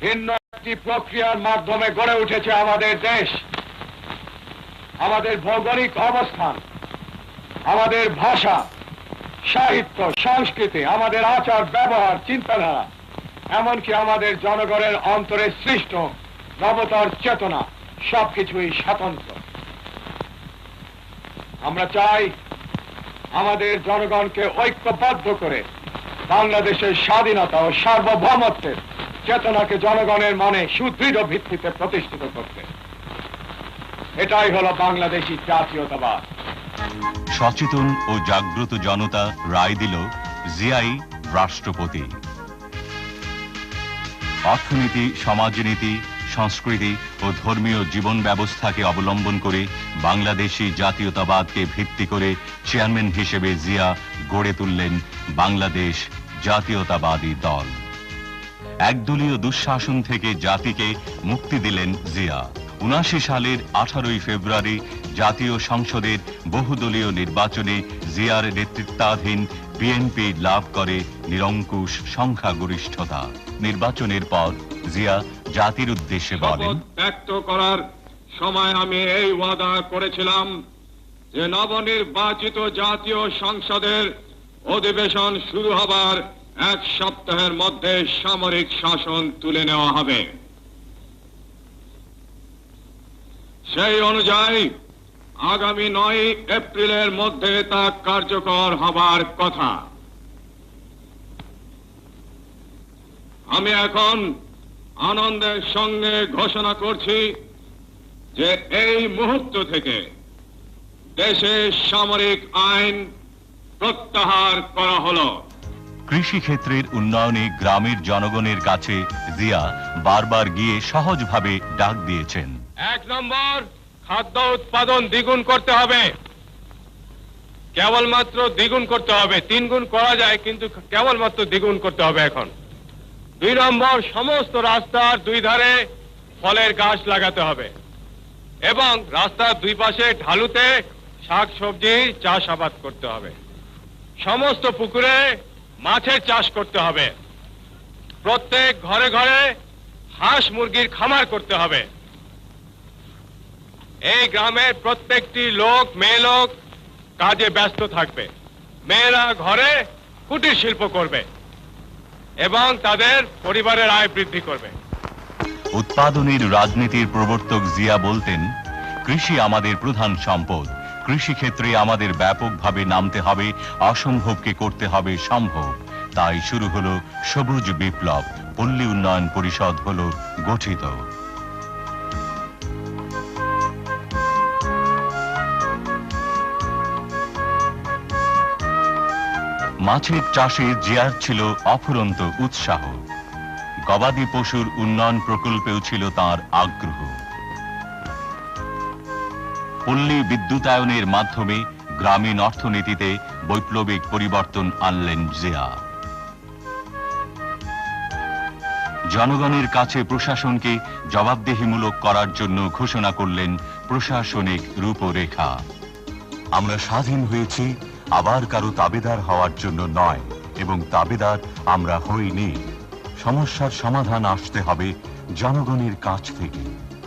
ভিন্ন একটি প্রক্রিয়ার মাধ্যমে গড়ে উঠেছে আমাদের দেশ। আমাদের ভৌগোলিক অবস্থান, আমাদের ভাষা, সাহিত্য, সংস্কৃতি, আমাদের আচার, ব্যবহার, চিন্তাধারা, এমনকি আমাদের জনগণের অন্তরে সৃষ্ট নবতর চেতনা, সবকিছুই স্বতন্ত্র। আমরা চাই আমাদের জনগণকে ঐক্যবদ্ধ করে বাংলাদেশের স্বাধীনতা ও সার্বভৌমত্বের চেতনাকে জনগণের মনে সুদৃঢ় ভিত্তিতে প্রতিষ্ঠিত করতে। এটাই হলো বাংলাদেশী জাতীয়তাবাদ। সচেতন ও জাগ্রত জনতা রায় দিল জিয়াই রাষ্ট্রপতি। অর্থনীতি, সমাজনীতি, সংস্কৃতি ও ধর্মীয় জীবন ব্যবস্থাকে অবলম্বন করে বাংলাদেশি জাতীয়তাবাদকে ভিত্তি করে চেয়ারম্যান হিসেবে জিয়া গড়ে তুললেন বাংলাদেশ জাতীয়তাবাদী দল। একদলীয় দুঃশাসন থেকে জাতিকে মুক্তি দিলেন জিয়া। উনাশি সালের আঠারোই ফেব্রুয়ারি জাতীয় সংসদের বহুদলীয় নির্বাচনে জিয়ার নেতৃত্বাধীন বিএনপি লাভ করে নিরঙ্কুশ সংখ্যাগরিষ্ঠতা। নির্বাচনের পর জিয়া জাতির উদ্দেশ্যে বলেন ব্যক্ত করার সময় আমি এই ওয়াদা করেছিলাম যে নবনির্বাচিত জাতীয় সংসদের অধিবেশন শুরু হবার এক সপ্তাহের মধ্যে সামরিক শাসন তুলে নেওয়া হবে। সেই অনুযায়ী, আগামী নয় এপ্রিলের মধ্যে তা কার্যকর হবার কথা। আমি এখন আনন্দের সঙ্গে ঘোষণা করছি যে এই মুহূর্ত থেকে দেশে সামরিক আইন প্রত্যাহার করা হলো। কৃষি ক্ষেত্রের উন্নয়নে গ্রামের জনগণের কাছে জিয়া বারবার গিয়ে সহজভাবে ডাক দিয়েছেন। এক নম্বর, খাদ্য উৎপাদন দ্বিগুণ করতে হবে। কেবলমাত্র দ্বিগুণ করতে হবে। তিন গুণ করা যায়, কিন্তু কেবলমাত্র দ্বিগুণ করতে হবে এখন। দুই নম্বর, সমস্ত রাস্তার দুই ধারে ফলের গাছ লাগাতে হবে। এবং রাস্তার দুই পাশে ঢালুতে শাক সবজি চাষাবাদ করতে হবে। সমস্ত পুকুরে মাছের চাষ করতে হবে। প্রত্যেক ঘরে ঘরে হাঁস মুরগির খামার করতে হবে। এই গ্রামের প্রত্যেকটি লোক, মেয়ে লোক কাজে ব্যস্ত থাকবে। মেয়েরা ঘরে কুটির শিল্প করবে এবং তাদের পরিবারের আয় বৃদ্ধি করবে। উৎপাদনের রাজনীতির প্রবর্তক জিয়া বলতেন, কৃষি আমাদের প্রধান সম্পদ। কৃষি ক্ষেত্রে আমাদের ব্যাপকভাবে নামতে হবে, অসম্ভবকে করতে হবে সম্ভব। তাই শুরু হলো সবুজ বিপ্লব, পল্লী উন্নয়ন পরিষদ হলো গঠিত। মাছের চাষে জিয়ার ছিল অফুরন্ত উৎসাহ। গবাদি পশুর উন্নয়ন প্রকল্পেও ছিল তার আগ্রহ। পল্লী বিদ্যুতায়নের মাধ্যমে গ্রামীণ অর্থনীতিতে বৈপ্লবিক পরিবর্তন আনলেন জিয়া। জনগণের কাছে প্রশাসনকে জবাবদিহিমূলক করার জন্য ঘোষণা করলেন প্রশাসনিক রূপরেখা। আমরা স্বাধীন হয়েছি, আবার কারও তাবেদার হওয়ার জন্য নয়, এবং তাবেদার আমরা হইনি। সমস্যার সমাধান আসতে হবে জনগণের কাছ থেকে।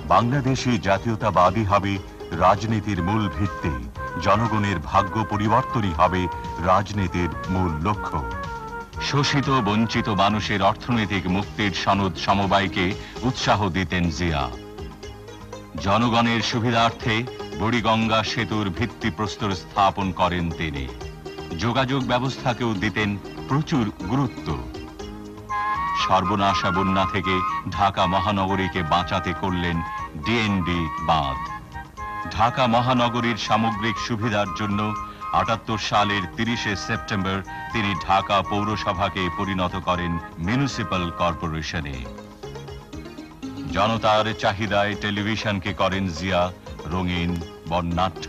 বাংলাদেশে জাতীয়তাবাদী হবে রাজনীতির মূল ভিত্তি, জনগণের ভাগ্য পরিবর্তনই হবে রাজনীতির মূল লক্ষ্য। শোষিত, বঞ্চিত মানুষের অর্থনৈতিক মুক্তির সনদ সমবায়কে উৎসাহ দিতেন জিয়া। জনগণের সুবিধার্থে বুড়িগঙ্গা সেতুর ভিত্তিপ্রস্তর স্থাপন করেন তিনি। যোগাযোগ ব্যবস্থাকেও দিতেন প্রচুর গুরুত্ব। সর্বনাশা বন্যা থেকে ঢাকা মহানগরীকে বাঁচাতে করলেন ডিএনডি বাঁধ। ঢাকা মহানগরীর সামগ্রিক সুবিধার জন্য আটাত্তর সালের তিরিশে সেপ্টেম্বর তিনি ঢাকা পৌরসভাকে পরিণত করেন মিউনিসিপ্যাল কর্পোরেশনে। জনতার চাহিদায় টেলিভিশনকে করেন জিয়া, রঙিন, বর্ণাঢ্য।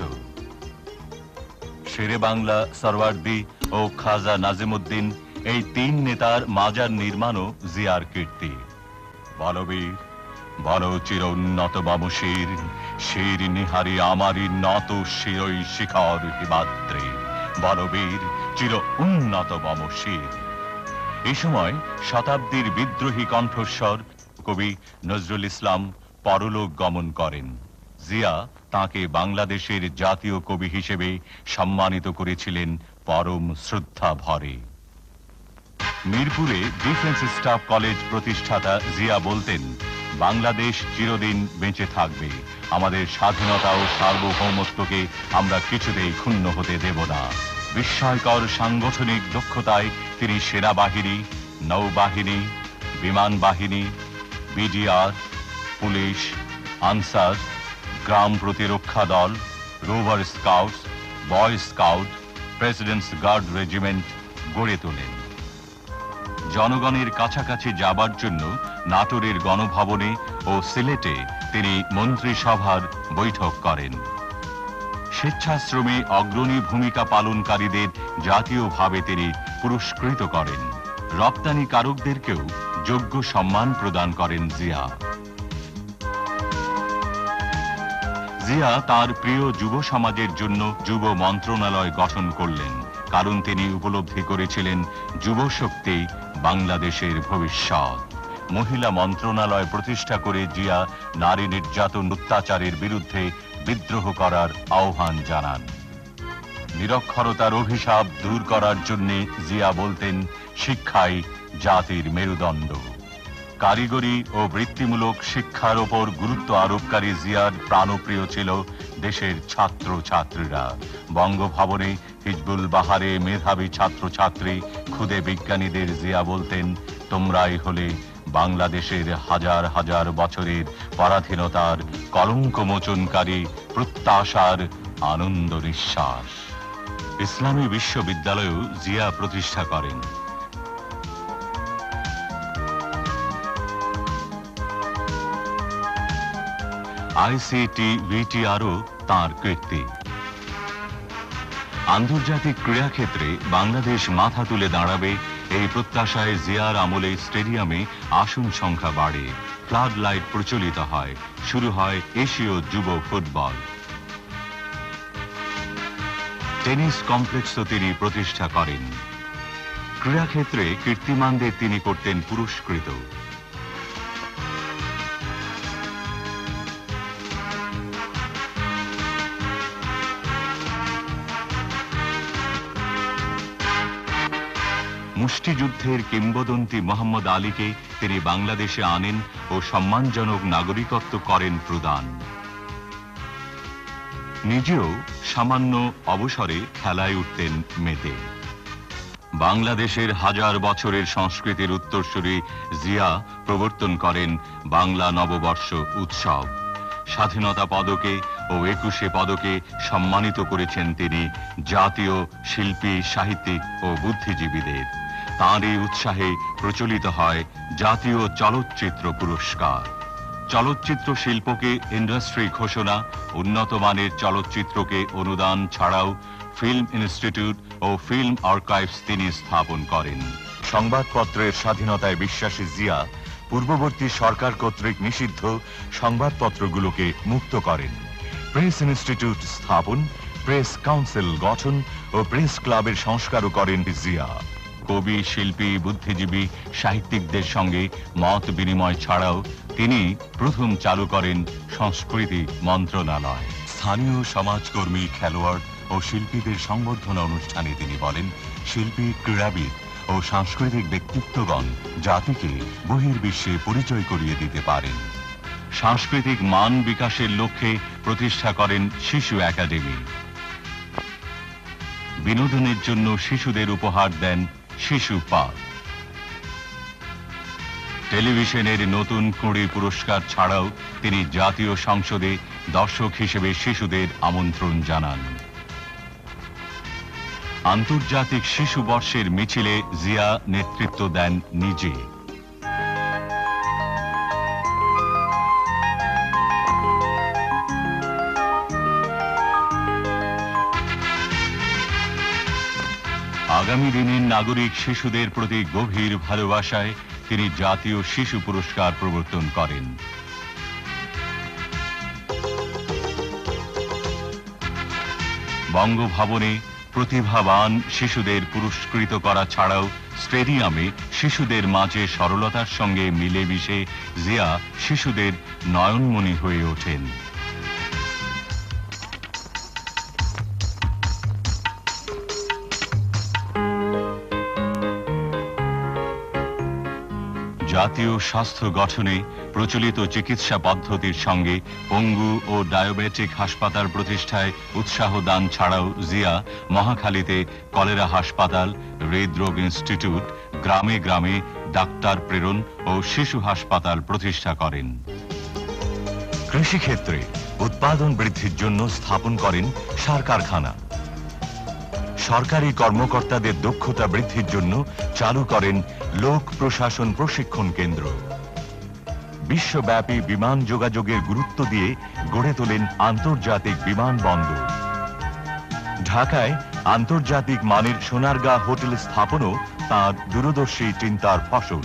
শেরে বাংলা সরওয়ার্দি ও খাজা নাজিমুদ্দিন এই তিন নেতার মাজার নির্মাণও জিয়ার কীর্তি। বলবীর বড় চির উন্নত বামশির শির নিহারি আমারি নত শিরই শিখর হিমাদ্রি। বলবীর চির উন্নত বমশির এ সময় শতাব্দীর বিদ্রোহী কণ্ঠস্বর কবি নজরুল ইসলাম পরলোক গমন করেন। জিয়া তাকে বাংলাদেশের জাতীয় কবি হিসেবে সম্মানিত করেছিলেন পরম শ্রদ্ধা ভরে। মিরপুরে ডিফেন্স স্টাফ কলেজ প্রতিষ্ঠাতা জিয়া বলতেন বাংলাদেশ চিরদিন বেঁচে থাকবে। আমাদের স্বাধীনতা ও সার্বভৌমত্বকে আমরা কিছুতেই ক্ষুণ্ণ হতে দেব না। বিস্ময়কর সাংগঠনিক দক্ষতায় তিনি সেনাবাহিনী, নৌবাহিনী, বিমান বাহিনী, বিডিআর, পুলিশ, আনসার, গ্রাম প্রতিরক্ষা দল, rover scouts, boy scout, presidents guard regiment গড়ে তোলেন। জনগণের কাছাকাছি যাবার জন্য নাটোরের গণভবনে ও সিলেটে তিনি মন্ত্রিসভার বৈঠক করেন। স্বেচ্ছাশ্রমে অগ্রণী ভূমিকা পালনকারীদের জাতীয়ভাবে তিনি পুরস্কৃত করেন। রপ্তানিকারকদেরকেও যোগ্য সম্মান প্রদান করেন জিয়া। জিয়া তার প্রিয় যুব সমাজের জন্য যুব মন্ত্রণালয় গঠন করলেন, কারণ তিনি উপলব্ধি করেছিলেন যুব শক্তি বাংলাদেশের ভবিষ্যৎ। মহিলা মন্ত্রণালয় প্রতিষ্ঠা করে জিয়া নারী নির্যাতন অত্যাচারের বিরুদ্ধে বিদ্রোহ করার আহ্বান জানান। নিরক্ষরতার অভিশাপ দূর করার জন্য জিয়া বলতেন, শিক্ষাই জাতির মেরুদণ্ড। কারিগরি ও বৃত্তিমূলক শিক্ষার ওপর গুরুত্ব আরোপকারী জিয়ার প্রাণপ্রিয় ছিল দেশের ছাত্র ছাত্রীরা বঙ্গভবনে হিজবুল বাহারে মেধাবী ছাত্রছাত্রী খুদে বিজ্ঞানীদের জিয়া বলতেন, তোমরাই হলে বাংলাদেশের হাজার হাজার বছরের পরাধীনতার কলঙ্ক মোচনকারী প্রত্যাশার আনন্দ নিঃশ্বাস। ইসলামী বিশ্ববিদ্যালয়েও জিয়া প্রতিষ্ঠা করেন। আইসিটি ভিটিআরও তাঁর কীর্তি। আন্তর্জাতিক ক্রীড়াক্ষেত্রে বাংলাদেশ মাথা তুলে দাঁড়াবে এই প্রত্যাশায় জিয়ার আমলে স্টেডিয়ামে আসন সংখ্যা বাড়ে। ফ্লাড লাইট প্রচলিত হয়। শুরু হয় এশীয় যুব ফুটবল। টেনিস কমপ্লেক্সও তিনি প্রতিষ্ঠা করেন। ক্রীড়াক্ষেত্রে কীর্তিমানদের তিনি করতেন পুরস্কৃত। মুষ্টিযুদ্ধের কিংবদন্তি মোহাম্মদ আলীকে তিনি বাংলাদেশে আনেন ও সম্মানজনক নাগরিকত্ব করেন প্রদান। নিজেও সামান্য অবসরে খেলায় উঠতেন মেতে। বাংলাদেশের হাজার বছরের সংস্কৃতির উত্তরসূরি জিয়া প্রবর্তন করেন বাংলা নববর্ষ উৎসব। স্বাধীনতা পদকে ও একুশে পদকে সম্মানিত করেছেন তিনি জাতীয় শিল্পী, সাহিত্যিক ও বুদ্ধিজীবীদের। তাঁর এই উৎসাহে প্রচলিত হয় জাতীয় চলচ্চিত্র পুরস্কার। চলচ্চিত্র শিল্পকে ইন্ডাস্ট্রি ঘোষণা, উন্নত মানের চলচ্চিত্রকে অনুদান ছাড়াও ফিল্ম ইনস্টিটিউট ও ফিল্ম আর্কাইভস তিনি স্থাপন করেন। সংবাদপত্রের স্বাধীনতায় বিশ্বাসী জিয়া পূর্ববর্তী সরকার কর্তৃক নিষিদ্ধ সংবাদপত্রগুলোকে মুক্ত করেন। প্রেস ইনস্টিটিউট স্থাপন, প্রেস কাউন্সিল গঠন ও প্রেস ক্লাবের সংস্কারও করেন জিয়া। কবি, শিল্পী, বুদ্ধিজীবী, সাহিত্যিকদের সঙ্গে মত বিনিময় ছাড়াও তিনি প্রথম চালু করেন সংস্কৃতি মন্ত্রণালয়। স্থানীয় সমাজকর্মী, খেলোয়াড় ও শিল্পীদের সংবর্ধনা অনুষ্ঠানে তিনি বলেন, শিল্পী, ক্রীড়াবিদ ও সাংস্কৃতিক ব্যক্তিত্বগণ জাতিকে বহির্বিশ্বে পরিচয় করিয়ে দিতে পারেন। সাংস্কৃতিক মান বিকাশের লক্ষ্যে প্রতিষ্ঠা করেন শিশু একাডেমি। বিনোদনের জন্য শিশুদের উপহার দেন শিশু পার্ক টেলিভিশনের নতুন কুড়ি পুরস্কার ছাড়াও তিনি জাতীয় সংসদে দর্শক হিসেবে শিশুদের আমন্ত্রণ জানান। আন্তর্জাতিক শিশু বর্ষের মিছিলে জিয়া নেতৃত্ব দেন নিজে। আগামী দিনের নাগরিক শিশুদের প্রতি গভীর ভালোবাসায় তিনি জাতীয় শিশু পুরস্কার প্রবর্তন করেন। বঙ্গভবনে প্রতিভাবান শিশুদের পুরস্কৃত করা ছাড়াও স্টেডিয়ামে শিশুদের মাঝে সরলতার সঙ্গে মিলেমিশে জিয়া শিশুদের নয়নমণি হয়ে ওঠেন। জাতীয় স্বাস্থ্য গঠনে প্রচলিত চিকিৎসা পদ্ধতির সঙ্গে পঙ্গু ও ডায়াবেটিক হাসপাতাল প্রতিষ্ঠায় উৎসাহ দান ছাড়াও জিয়া মহাখালীতে কলেরা হাসপাতাল, হৃদরোগ ইনস্টিটিউট, গ্রামে গ্রামে ডাক্তার প্রেরণ ও শিশু হাসপাতাল প্রতিষ্ঠা করেন। কৃষিক্ষেত্রে উৎপাদন বৃদ্ধির জন্য স্থাপন করেন সার কারখানা সরকারি কর্মকর্তাদের দক্ষতা বৃদ্ধির জন্য চালু করেন লোক প্রশাসন প্রশিক্ষণ কেন্দ্র। বিশ্বব্যাপী বিমান যোগাযোগের গুরুত্ব দিয়ে গড়ে তোলেন আন্তর্জাতিক বিমানবন্দর ঢাকায় আন্তর্জাতিক মানের সোনারগাঁ হোটেল স্থাপনও তার দূরদর্শী চিন্তার ফসল।